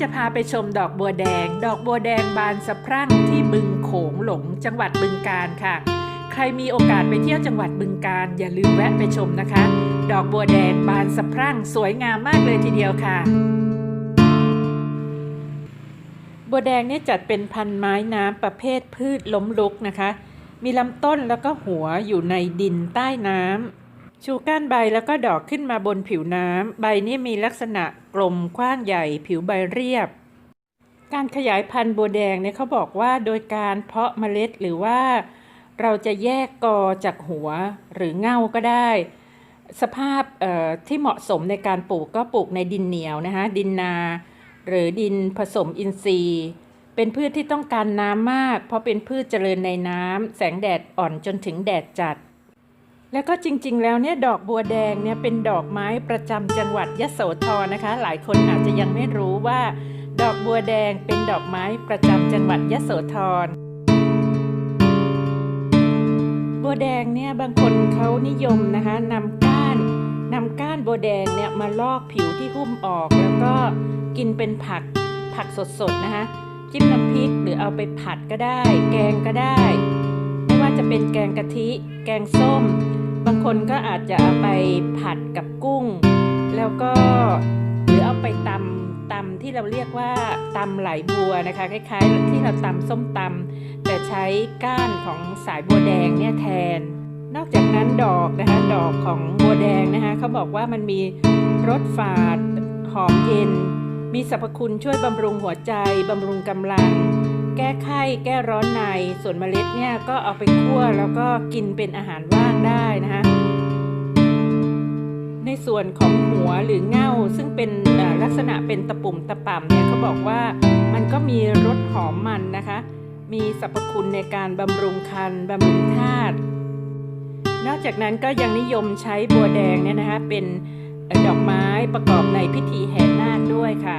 จะพาไปชมดอกบัวแดง ดอกบัวแดงบานสะพรั่งที่บึงโขงหลงจังหวัดบึงกาฬค่ะ ใครมีโอกาสไปเที่ยวจังหวัดบึงกาฬอย่าลืมแวะไปชมนะคะ ดอกบัวแดงบานสะพรั่งสวยงามมากเลยทีเดียวค่ะ บัวแดงเนี่ยจัดเป็นพันไม้น้ำประเภทพืชล้มลุกนะคะ มีลำต้นแล้วก็หัวอยู่ในดินใต้น้ำ ชูก้านใบแล้วก็ดอกขึ้นมาบนผิวน้ำ ใบนี้มีลักษณะกลมกว้างใหญ่ ผิวใบเรียบ การขยายพันธุ์บัวแดงเนี่ยเขาบอกว่าโดยการเพาะเมล็ดหรือว่าเราจะแยกกอจากหัวหรือเง่าก็ได้ สภาพเอ่อที่เหมาะสมในการปลูกก็ปลูกในดินเหนียวนะคะดินนา หรือดินผสมอินทรีย์ เป็นพืชที่ต้องการน้ำมาก เพราะเป็นพืชเจริญในน้ำแสงแดดอ่อนจนถึงแดดจัด แล้วก็จริงๆ แล้วเนี่ยดอกบัวแดงเนี่ยเป็นดอกไม้ประจำจังหวัดยโสธรนะคะ หลายคนอาจจะยังไม่รู้ว่า ดอกบัวแดงเป็นดอกไม้ประจำจังหวัดยโสธร บัวแดงเนี่ยบางคนเขานิยมนะคะนำก้านนำก้านบัวแดงเนี่ยมาลอกผิวที่หุ้มออก แล้วก็กินเป็นผักผักสดๆนะคะจิ้มน้ำพริกหรือเอาไปผัดก็ได้ แกงก็ได้ ไม่ว่าจะเป็นแกงกะทิ แกงส้มางคนก็อาจจะเอาไปผัดกับกุ้ง แล้วก็หรือเอาไปตำตำที่เราเรียกว่าตำไหลบัวนะคะ คล้ายๆ ที่เราตำส้มตำแต่ใช้ก้านของสายบัวแดงเนี่ยแทน นอกจากนั้นดอกนะคะดอกของบัวแดงนะคะเขาบอกว่ามันมีรสฝาดหอมเย็น มีสรรพคุณช่วยบำรุงหัวใจบำรุงกำลัง แก้ไข้แก้ร้อนใน ส่วนเมล็ดเนี่ยก็เอาไปคั่วแล้วก็กินเป็นอาหารว่างได้นะคะในส่วนของหัวหรือเง่าซึ่งเป็นลักษณะเป็นตะปุ่มตะป่ำเนี่ยเขาบอกว่ามันก็มีรสหอมมันนะคะ มีสรรพคุณในการบำรุงคันบำรุงธาตุนอกจากนั้นก็ยังนิยมใช้บัวแดงเนี่ยนะคะเป็นดอกไม้ประกอบในพิธีแห่นาคด้วยค่ะ